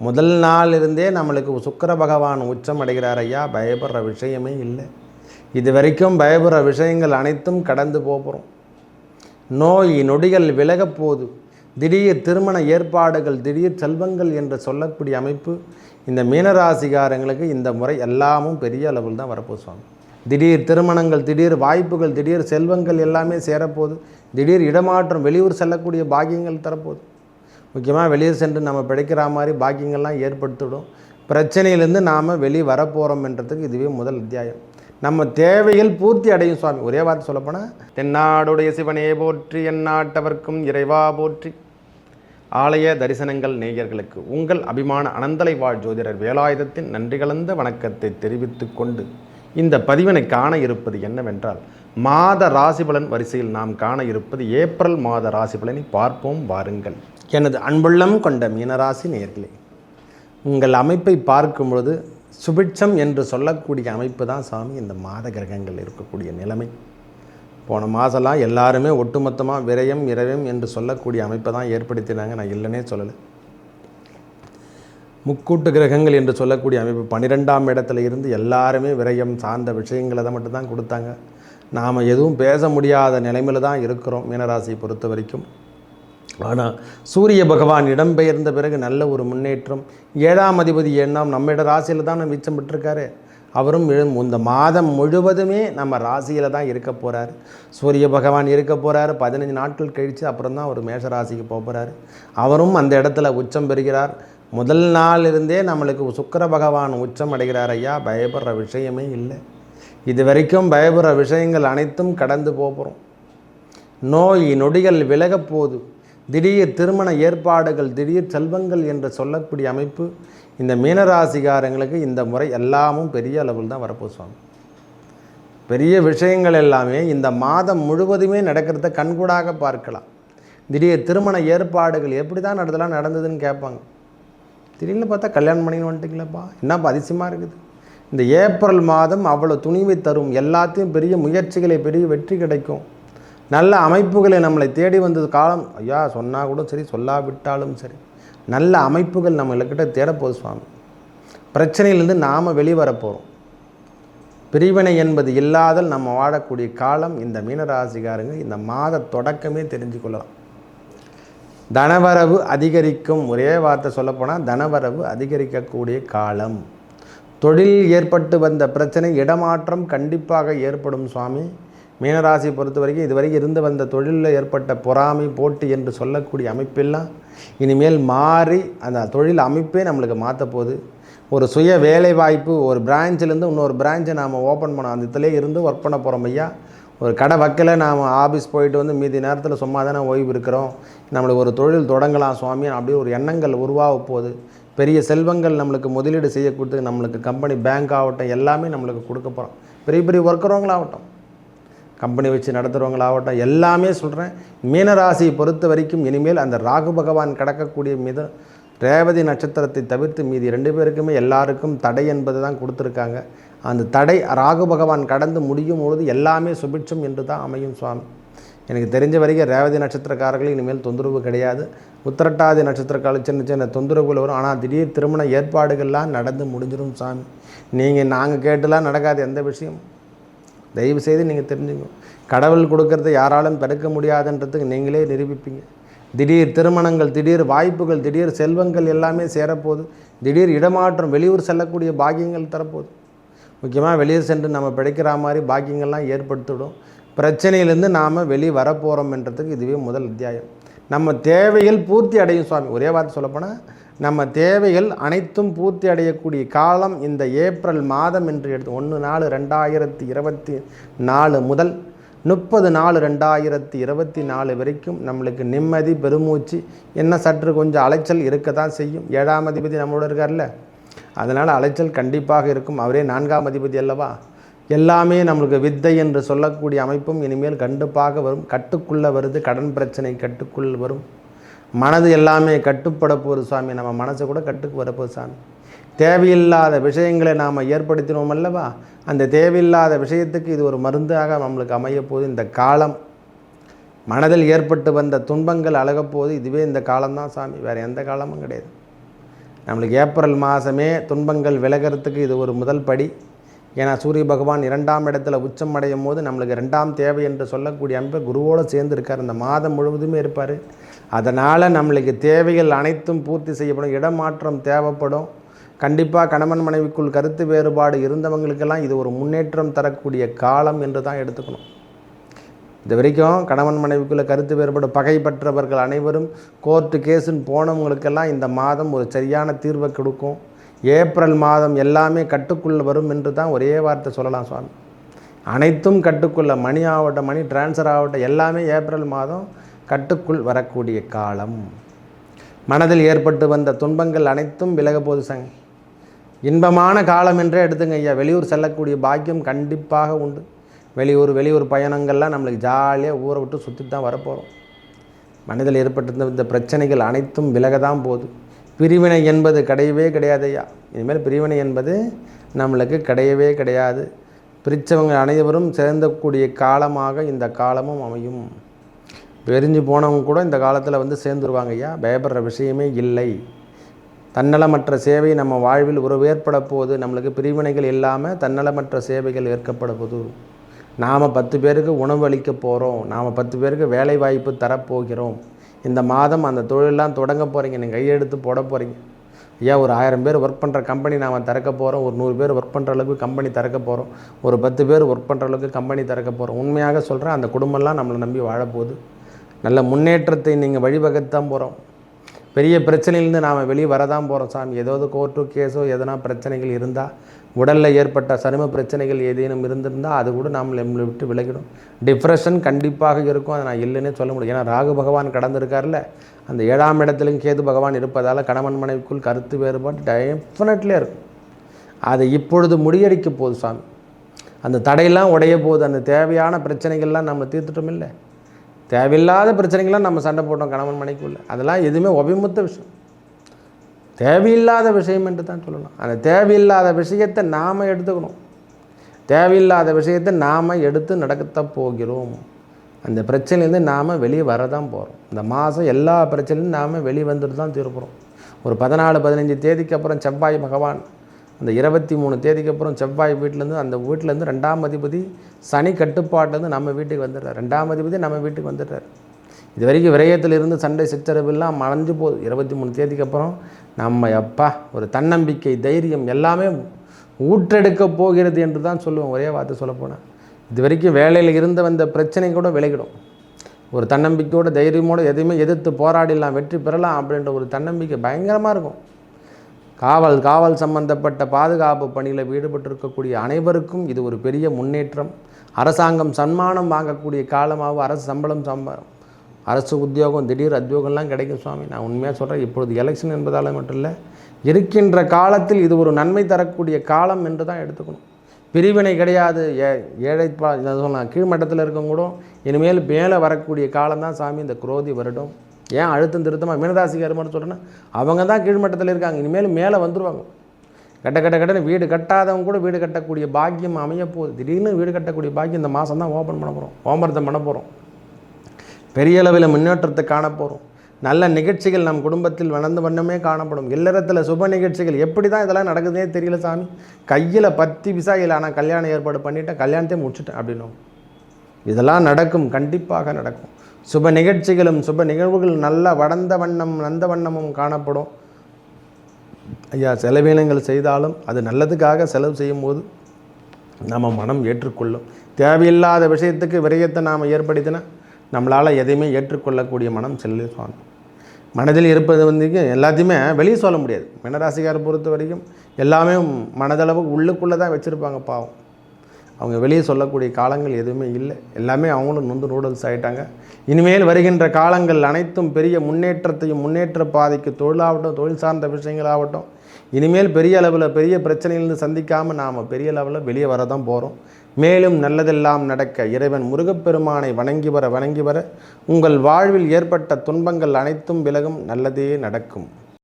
முதல் நாள் இருந்தே நம்மளுக்கு சுக்கர பகவான் உச்சம் அடைகிறார் ஐயா. பயப்படுற விஷயமே இல்லை. இது வரைக்கும் பயப்படுற விஷயங்கள் அனைத்தும் கடந்து போகிறோம் நோய் நொடிகள் விலகப் போகுது திடீர் திருமண ஏற்பாடுகள் திடீர் செல்வங்கள் என்று சொல்லக்கூடிய அமைப்பு இந்த மீனராசிகாரங்களுக்கு இந்த முறை எல்லாமும் பெரிய அளவில் தான் வரப்போ சுவாமி. திடீர் திருமணங்கள் திடீர் வாய்ப்புகள் திடீர் செல்வங்கள் எல்லாமே சேரப்போகுது. திடீர் இடமாற்றம் வெளியூர் செல்லக்கூடிய பாகியங்கள் தரப்போகுது. முக்கியமாக வெளியே சென்று நம்ம பிழைக்கிற மாதிரி பாக்கியங்கள்லாம் ஏற்படுத்திவிடும். பிரச்சனையிலேருந்து நாம் வெளியே வரப்போகிறோம்ன்றதுக்கு இதுவே முதல் அத்தியாயம். நம்ம தேவைகள் பூர்த்தி அடையும் சுவாமி. ஒரே வார்த்தை சொல்லப்போனால் தென்னாடுடைய சிவனையே போற்றி எந்நாட்டவர்க்கும் இறைவா போற்றி. ஆலய தரிசனங்கள் நேயர்களுக்கு உங்கள் அபிமான அனந்தலை வாழ் ஜோதிடர் வேலாயுதத்தின் நன்றி கலந்த வணக்கத்தை தெரிவித்து கொண்டு இந்த பதிவினை காண இருப்பது என்னவென்றால் மாத ராசிபலன் வரிசையில் நாம் காண இருப்பது ஏப்ரல் மாத ராசிபலனை பார்ப்போம் வாருங்கள். எனது அன்புள்ளம் கொண்ட மீனராசி நேர்களே உங்கள் அமைப்பை பார்க்கும் பொழுது சுபிட்சம் என்று சொல்லக்கூடிய அமைப்பு தான் சாமி. இந்த மாத கிரகங்கள் இருக்கக்கூடிய நிலைமை. போன மாதம்லாம் எல்லாருமே ஒட்டுமொத்தமாக விரயம் இரயம் என்று சொல்லக்கூடிய அமைப்பை தான் ஏற்படுத்தினாங்க. நான் இல்லைன்னே சொல்லலை. முக்கூட்டு கிரகங்கள் என்று சொல்லக்கூடிய அமைப்பு பன்னிரெண்டாம் இடத்துல இருந்து எல்லாருமே விரயம் சார்ந்த விஷயங்களை தான் மட்டும்தான் கொடுத்தாங்க. நாம் எதுவும் பேச முடியாத நிலைமையில் தான் இருக்கிறோம் மீனராசியை பொறுத்த வரைக்கும். ஆனால் சூரிய பகவான் இடம்பெயர்ந்த பிறகு நல்ல ஒரு முன்னேற்றம். ஏழாம் அதிபதி எண்ணாம் நம்மிட ராசியில் தான் மிச்சம் பெற்றிருக்காரு. அவரும் இந்த மாதம் முழுவதுமே நம்ம ராசியில் தான் இருக்க போகிறார் சூரிய பகவான் இருக்க போகிறார் பதினஞ்சு நாட்கள் கழித்து அப்புறம் தான் அவர் மேஷ ராசிக்கு போகிறாரு அவரும் அந்த இடத்துல உச்சம் பெறுகிறார். முதல் நாள் இருந்தே நம்மளுக்கு சுக்கிர பகவான் உச்சம் அடைகிறார் ஐயா பயப்படுற விஷயமே இல்லை. இது வரைக்கும் பயப்படுற விஷயங்கள் அனைத்தும் கடந்து போகிறோம் நோய் நொடிகள் விலகப் போகுது திடீர் திருமண ஏற்பாடுகள் திடீர் செல்வங்கள் என்று சொல்லக்கூடிய அமைப்பு இந்த மீனராசிகாரங்களுக்கு இந்த முறை எல்லாமும் பெரிய அளவில் தான் வரப்போ சுவாமி. பெரிய விஷயங்கள் எல்லாமே இந்த மாதம் முழுவதுமே நடக்கிறத கண்கூடாக பார்க்கலாம். திடீர் திருமண ஏற்பாடுகள் எப்படி தான் நடந்தலாம் நடந்ததுன்னு கேட்பாங்க. திடீர்னு பார்த்தா கல்யாணம் பண்ணின்னு வந்துட்டீங்களப்பா என்னப்பா அதிசயமாக இருக்குது? இந்த ஏப்ரல் மாதம் அவ்வளோ துணிவை தரும். எல்லாத்தையும் பெரிய முயற்சிகளை பெரிய வெற்றி கிடைக்கும். நல்ல அமைப்புகளை நம்மளை தேடி வந்தது காலம். ஐயா சொன்னால் கூட சரி சொல்லாவிட்டாலும் சரி. நல்ல அமைப்புகள் நம்மளுக்கிட்ட தேடப்போகுது சுவாமி. பிரச்சனையிலேருந்து நாம் வெளிவர போகிறோம் பிரிவினை என்பது இல்லாதல் நம்ம வாழக்கூடிய காலம் இந்த மீனராசிகாரங்க இந்த மாத தொடக்கமே தெரிஞ்சு கொள்ளலாம். தனவரவு அதிகரிக்கும். ஒரே வார்த்தை சொல்லப்போனால் தனவரவு அதிகரிக்கக்கூடிய காலம். தொழில் ஏற்பட்டு வந்த பிரச்சனை இடமாற்றம் கண்டிப்பாக ஏற்படும் சுவாமி. மீனராசி பொறுத்த வரைக்கும் இதுவரைக்கும் இருந்து வந்த தொழிலில் ஏற்பட்ட பொறாமை போட்டி என்று சொல்லக்கூடிய அமைப்பெல்லாம் இனிமேல் மாறி அந்த தொழில் அமைப்பே நம்மளுக்கு மாற்ற போகுது. ஒரு சுய வேலை வாய்ப்பு ஒரு பிரான்ச்சிலேருந்து இன்னொரு பிரான்ச்சை நாம் ஓப்பன் பண்ணோம் அந்த இதிலே இருந்து ஒர்க் பண்ண போகிறோம் ஐயா. ஒரு கடை வைக்கல நாம் ஆஃபீஸ் போயிட்டு வந்து மீதி நேரத்தில் சும்மா தானே ஓய்வு இருக்கிறோம். நம்மளுக்கு ஒரு தொழில் தொடங்கலாம் சுவாமி அப்படியே ஒரு எண்ணங்கள் உருவாக போகுது. பெரிய செல்வங்கள் நம்மளுக்கு முதலீடு செய்ய கொடுத்து நம்மளுக்கு கம்பெனி பேங்க் ஆகட்டும் எல்லாமே நம்மளுக்கு கொடுக்க போகிறோம் பெரிய பெரிய ஒர்க்கரவங்களாகட்டும் கம்பெனி வச்சு நடத்துகிறவங்களாகட்டும் எல்லாமே சொல்கிறேன் மீனராசியை பொறுத்த வரைக்கும் இனிமேல் அந்த ராகு பகவான் கடக்கக்கூடிய மீது ரேவதி நட்சத்திரத்தை தவிர்த்து மீதி ரெண்டு பேருக்குமே எல்லாருக்கும் தடை என்பது தான் கொடுத்துருக்காங்க. அந்த தடை ராகு பகவான் கடந்து முடியும் பொழுது எல்லாமே சுபிட்சம் என்று தான் அமையும் சுவாமி. எனக்கு தெரிஞ்ச வரைக்கும் ரேவதி நட்சத்திரக்காரர்கள் இனிமேல் தொந்தரவு கிடையாது. உத்திரட்டாதி நட்சத்திரக்காரர்கள் சின்ன சின்ன தொந்தரவுகள் வரும். ஆனால் திடீர் திருமண ஏற்பாடுகள்லாம் நடந்து முடிஞ்சிடும் சாமி. நீங்கள் நாங்கள் கேட்டுலாம் நடக்காது எந்த விஷயம். தயவு செய்து நீங்கள் தெரிஞ்சுங்க. கடவுள் கொடுக்கறத யாராலும் தடுக்க முடியாதுன்றதுக்கு நீங்களே நிரூபிப்பீங்க. திடீர் திருமணங்கள் திடீர் வாய்ப்புகள் திடீர் செல்வங்கள் எல்லாமே சேரப்போகுது. திடீர் இடமாற்றம் வெளியூர் செல்லக்கூடிய பாக்கியங்கள் தரப்போகுது. முக்கியமாக வெளியூர் சென்று நம்ம பிழைக்கிற மாதிரி பாக்கியங்கள்லாம் ஏற்படுத்திவிடும் பிரச்சனையிலேருந்து நாம் வெளியே வரப்போகிறோம்ன்றதுக்கு இதுவே முதல் அத்தியாயம். நம்ம தேவைகள் பூர்த்தி அடையும் சுவாமி. ஒரே வார்த்தை சொல்லப்போனால் நம்ம தேவைகள் அனைத்தும் பூர்த்தி அடையக்கூடிய காலம் இந்த ஏப்ரல் மாதம் என்று எடுத்து ஒன்று நாலு ரெண்டாயிரத்தி இருபத்தி நாலு முதல் முப்பது நாலு ரெண்டாயிரத்தி இருபத்தி நாலு வரைக்கும் நம்மளுக்கு நிம்மதி பெருமூச்சு என்ன சற்று கொஞ்சம் அலைச்சல் இருக்க தான் செய்யும். ஏழாம் அதிபதி நம்மளோட இருக்கார்ல. அதனால் அலைச்சல் கண்டிப்பாக இருக்கும். அவரே நான்காம் அதிபதி அல்லவா? எல்லாமே நம்மளுக்கு வித்தை என்று சொல்லக்கூடிய அமைப்பும் இனிமேல் கண்டிப்பாக வரும். கட்டுக்குள்ளே வருது கடன் பிரச்சனை கட்டுக்குள் வரும். மனது எல்லாமே கட்டுப்பட போகுது சாமி நம்ம மனசை கூட கட்டுக்கு வரப்போகுது சாமி. தேவையில்லாத விஷயங்களை நாம் ஏற்படுத்தினோம் அல்லவா? அந்த தேவையில்லாத விஷயத்துக்கு இது ஒரு மருந்தாக நம்மளுக்கு அமையப்போகுது இந்த காலம் மனதில் ஏற்பட்டு வந்த துன்பங்கள் அழகப்போது இதுவே இந்த காலம்தான் சாமி. வேறு எந்த காலமும் கிடையாது. நம்மளுக்கு ஏப்ரல் மாதமே துன்பங்கள் விலகிறதுக்கு இது ஒரு முதல் படி. ஏன்னா சூரிய பகவான் இரண்டாம் இடத்துல உச்சம் அடையும் போது நம்மளுக்கு ரெண்டாம் தேவை என்று சொல்லக்கூடிய அமைப்பு குருவோடு சேர்ந்து இருக்கார் இந்த மாதம் முழுவதுமே இருப்பார். அதனால் நம்மளுக்கு தேவைகள் அனைத்தும் பூர்த்தி செய்யப்படும். இடமாற்றம் தேவைப்படும். கண்டிப்பாக கணவன் மனைவிக்குள் கருத்து வேறுபாடு இருந்தவங்களுக்கெல்லாம் இது ஒரு முன்னேற்றம் தரக்கூடிய காலம் என்று தான் எடுத்துக்கணும். இது வரைக்கும் கணவன் மனைவிக்குள்ளே கருத்து வேறுபாடு பகைப்பற்றவர்கள் அனைவரும் கோர்ட்டு கேஸுன்னு போனவங்களுக்கெல்லாம் இந்த மாதம் ஒரு சரியான தீர்வை கொடுக்கும். ஏப்ரல் மாதம் எல்லாமே கட்டுக்குள்ள வரும் என்று தான் ஒரே வார்த்தை சொல்லலாம் சுவாமி. அனைத்தும் கட்டுக்குள்ள மணி ஆகட்டும் மணி டிரான்ஸ்ஃபர் ஆகட்டும் எல்லாமே ஏப்ரல் மாதம் கட்டுக்குள் வரக்கூடிய காலம். மனதில் ஏற்பட்டு வந்த துன்பங்கள் அனைத்தும் விலக போது சங்க. இன்பமான காலம் என்றே எடுத்துங்க ஐயா. வெளியூர் செல்லக்கூடிய பாக்கியம் கண்டிப்பாக உண்டு. வெளியூர் வெளியூர் பயணங்கள்லாம் நம்மளுக்கு ஜாலியாக ஊரை விட்டு சுற்றிட்டு தான் வரப்போகிறோம் மனதில் ஏற்பட்டிருந்த இந்த பிரச்சனைகள் அனைத்தும் விலக தான் போகுது. பிரிவினை என்பது கிடையவே கிடையாது ஐயா இனிமேல் பிரிவினை என்பது நம்மளுக்கு கிடையவே கிடையாது. பிரித்தவங்க அனைவரும் சேர்ந்தக்கூடிய காலமாக இந்த காலமும் அமையும். பிரிஞ்சு போனவங்க கூட இந்த காலத்தில் வந்து சேர்ந்துருவாங்க ஐயா பயப்படுற விஷயமே இல்லை. தன்னலமற்ற சேவை நம்ம வாழ்வில் உறவு ஏற்பட போகுது நம்மளுக்கு பிரிவினைகள் இல்லாமல் தன்னலமற்ற சேவைகள் ஏற்கப்பட போது. நாம் பத்து பேருக்கு உணவு அளிக்க போகிறோம் நாம் பத்து பேருக்கு வேலை வாய்ப்பு தரப்போகிறோம் இந்த மாதம் அந்த தொழிலெலாம் தொடங்க போகிறீங்க நீங்கள் கையெடுத்து போட போகிறீங்க ஐயா ஒரு ஆயிரம் பேர் ஒர்க் பண்ணுற கம்பெனி நாம் திறக்க போகிறோம் ஒரு நூறு பேர் ஒர்க் பண்ணுற அளவுக்கு கம்பெனி திறக்க போகிறோம் ஒரு பத்து பேர் ஒர்க் பண்ணுற அளவுக்கு கம்பெனி திறக்க போகிறோம் உண்மையாக சொல்கிறேன் அந்த குடும்பம்லாம் நம்மளை நம்பி வாழப்போகுது நல்ல முன்னேற்றத்தை நீங்கள் வழிவகுத்தான் போகிறோம் பெரிய பிரச்சனையிலேருந்து நாம் வெளியே வரதான் போகிறோம் சாமி. ஏதாவது கோர்ட்டோ கேஸோ எதனா பிரச்சனைகள் இருந்தால் உடலில் ஏற்பட்ட சரும பிரச்சனைகள் ஏதேனும் இருந்திருந்தால் அது கூட நாம் நம்மளை விட்டு விலகிடும். டிப்ரெஷன் கண்டிப்பாக இருக்கும். அதை நான் இல்லைன்னே சொல்ல முடியும் ஏன்னா ராகு பகவான் கடந்திருக்கார்ல அந்த ஏழாம் இடத்துலையும் கேது பகவான் இருப்பதால் கணவன் மனைவிக்குள் கருத்து வேறுபாடு டெஃபினெட்லி இருக்கும். அதை இப்பொழுது முறியடிக்க போகுது சாமி. அந்த தடையெல்லாம் உடைய போகுது. அந்த தேவையான பிரச்சனைகள்லாம் நம்ம தீர்த்துட்டோம் இல்லை. தேவையில்லாத பிரச்சனைகள்லாம் நம்ம சண்டை போட்டோம் கணவன் மனைக்குள்ள அதெல்லாம் எதுவுமே ஒபிமுத்த விஷயம். தேவையில்லாத விஷயம் என்று தான் சொல்லணும். அந்த தேவையில்லாத விஷயத்தை நாம் எடுத்துக்கணும். தேவையில்லாத விஷயத்தை நாம் எடுத்து நடக்கத்த போகிறோம். அந்த பிரச்சனையிலேருந்து நாம் வெளியே வரதான் போகிறோம் இந்த மாதம் எல்லா பிரச்சனையும் நாம் வெளியே வந்துட்டு தான் திருப்புறோம். ஒரு பதினாலு பதினஞ்சு தேதிக்கு அப்புறம் செவ்வாய் பகவான் அந்த இருபத்தி மூணு தேதிக்கு அப்புறம் செவ்வாய் வீட்டிலேருந்து அந்த வீட்டிலேருந்து ரெண்டாம் அதிபதி சனி கட்டுப்பாட்டிலேருந்து நம்ம வீட்டுக்கு வந்துடுறார். ரெண்டாம் அதிபதி நம்ம வீட்டுக்கு வந்துடுறார். இது வரைக்கும் விரயத்தில் இருந்து சண்டை சிற்றரவெல்லாம் மறைஞ்சு போகுது. இருபத்தி மூணு தேதிக்கு அப்புறம் நம்ம அப்பா ஒரு தன்னம்பிக்கை தைரியம் எல்லாமே ஊற்றெடுக்க போகிறது என்று தான் சொல்லுவோம் ஒரே வார்த்தை சொல்லப்போனால் இது வரைக்கும் வேலையில் இருந்து வந்த பிரச்சனை கூட விலகிடும். ஒரு தன்னம்பிக்கையோட தைரியமோடு எதையுமே எதிர்த்து போராடிடலாம் வெற்றி பெறலாம் அப்படின்ற ஒரு தன்னம்பிக்கை பயங்கரமாக இருக்கும். காவல் காவல் சம்பந்தப்பட்ட பாதுகாப்பு பணியில் ஈடுபட்டிருக்கக்கூடிய அனைவருக்கும் இது ஒரு பெரிய முன்னேற்றம். அரசாங்கம் சன்மானம் வாங்கக்கூடிய காலமாகவும் அரசு சம்பளம் சம்பளம் அரசு உத்தியோகம் திடீர் உத்தியோகம்லாம் கிடைக்கும் சுவாமி. நான் உண்மையாக சொல்கிறேன் இப்பொழுது எலெக்ஷன் என்பதால் மட்டும் இல்லை இருக்கின்ற காலத்தில் இது ஒரு நன்மை தரக்கூடிய காலம் என்று தான் எடுத்துக்கணும். பிரிவினை கிடையாது ஏ ஏழை சொல்லலாம் கீழ்மட்டத்தில் இருக்கவங்க கூட இனிமேல் மேலே வரக்கூடிய காலம் தான் சாமி இந்த குரோதி வருடம். ஏன் அழுத்தம் திருத்தமாக மீனராசிக்கார மாதிரி சொல்கிறேன்னா அவங்க தான் கீழ்மட்டத்தில் இருக்காங்க. இனிமேல் மேலே வந்துடுவாங்க கட்ட கட்ட கட்டன்னு வீடு கட்டாதவங்க கூட வீடு கட்டக்கூடிய பாக்கியம் அமைய போகுது திடீர்னு வீடு கட்டக்கூடிய பாக்கியம் இந்த மாதம் தான் ஓப்பன் பண்ண போகிறோம் ஓம்பரத்தை பண்ண போகிறோம் பெரிய அளவில் முன்னேற்றத்தை காண போகிறோம் நல்ல நிகழ்ச்சிகள் நம் குடும்பத்தில் வளர்ந்து வண்ணமே காணப்படும். இல்லறத்தில் சுப நிகழ்ச்சிகள் எப்படி தான் இதெல்லாம் நடக்குதுனே தெரியல சாமி. கையில் பத்தி விசாயில் ஆனால் கல்யாணம் ஏற்பாடு பண்ணிவிட்டேன் கல்யாணத்தையும் முடிச்சுட்டேன் அப்படின்னும் இதெல்லாம் நடக்கும். கண்டிப்பாக நடக்கும். சுப நிகழ்ச்சிகளும் சுப நிகழ்வுகள் நல்ல வளர்ந்த வண்ணம் நந்த வண்ணமும் காணப்படும். ஐயா செலவீனங்கள் செய்தாலும் அது நல்லதுக்காக செலவு செய்யும்போது நம்ம மனம் ஏற்றுக்கொள்ளும். தேவையில்லாத விஷயத்துக்கு விரயத்தை நாம் ஏற்படுத்தினா நம்மளால் எதையுமே ஏற்றுக்கொள்ளக்கூடிய மனம் செல்லு சுவாமி. மனதில் இருப்பது வந்து எல்லாத்தையுமே வெளியே சொல்ல முடியாது. மினராசிக்காரை பொறுத்த வரைக்கும் எல்லாமே மனதளவு உள்ளுக்குள்ளே தான் வச்சுருப்பாங்க பாவம். அவங்க வெளியே சொல்லக்கூடிய காலங்கள் எதுவுமே இல்லை. எல்லாமே அவங்களும் நொந்து நூடல்ஸ் ஆகிட்டாங்க இனிமேல் வருகின்ற காலங்கள் அனைத்தும் பெரிய முன்னேற்றத்தையும் முன்னேற்ற பாதைக்கு தொழிலாகட்டும் தொழில் சார்ந்த விஷயங்களாகட்டும் இனிமேல் பெரிய அளவில் பெரிய பிரச்சனையிலிருந்து சந்திக்காமல் நாம் பெரிய அளவில் வெளியே வர தான் போகிறோம் மேலும் நல்லதெல்லாம் நடக்க இறைவன் முருகப்பெருமானை வணங்கி வர வணங்கி வர உங்கள் வாழ்வில் ஏற்பட்ட துன்பங்கள் அனைத்தும் விலகும். நல்லதே நடக்கும்.